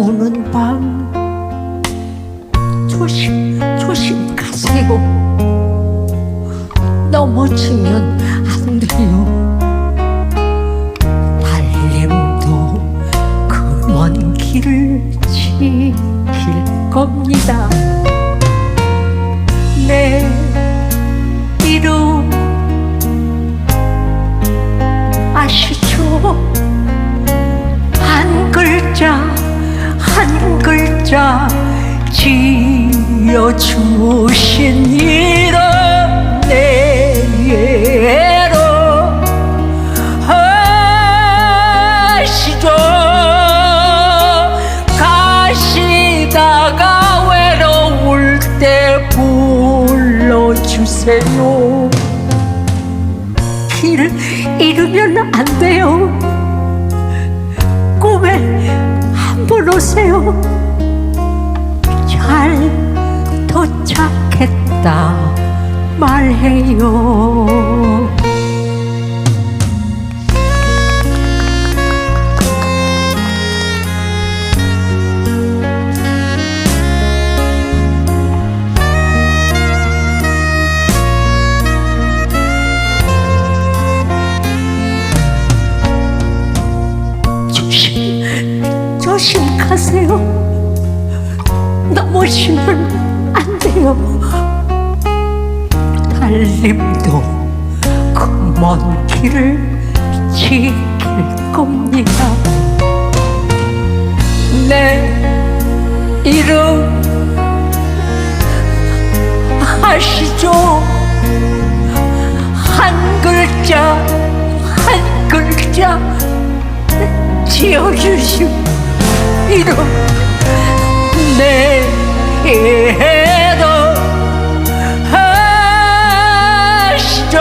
오는 밤 조심 조심 가세요. 넘어지면 안 돼요. 달림도 그 먼 길을 지킬 겁니다. 내 한 글자 지어 주신 이름 내로 아시죠? 가시다가 외로울 때 불러주세요 길 잃으면 안 돼요. 꿈에 한 잘 도착했다 말해요. 가세요. 넘어지면 안 돼요. 달림도 그 먼 길을 지킬 겁니다. 내 이름 아시죠? 한 글자, 한 글자. 지어주신 이름 내게도 하시죠?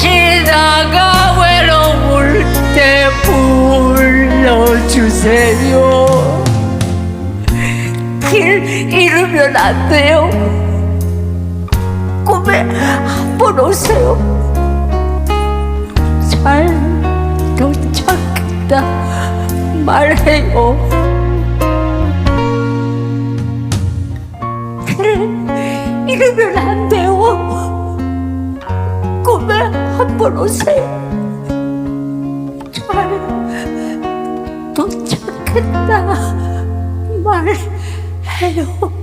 가시다가 외로울 때 불러주세요. 길 잃으면 안 돼요. 꿈에 한 번 오세요. 잘 도착했다 말해요. 그래, 이러면 안 돼요. 꿈에 한번 오세요. 잘 도착했다 말해요.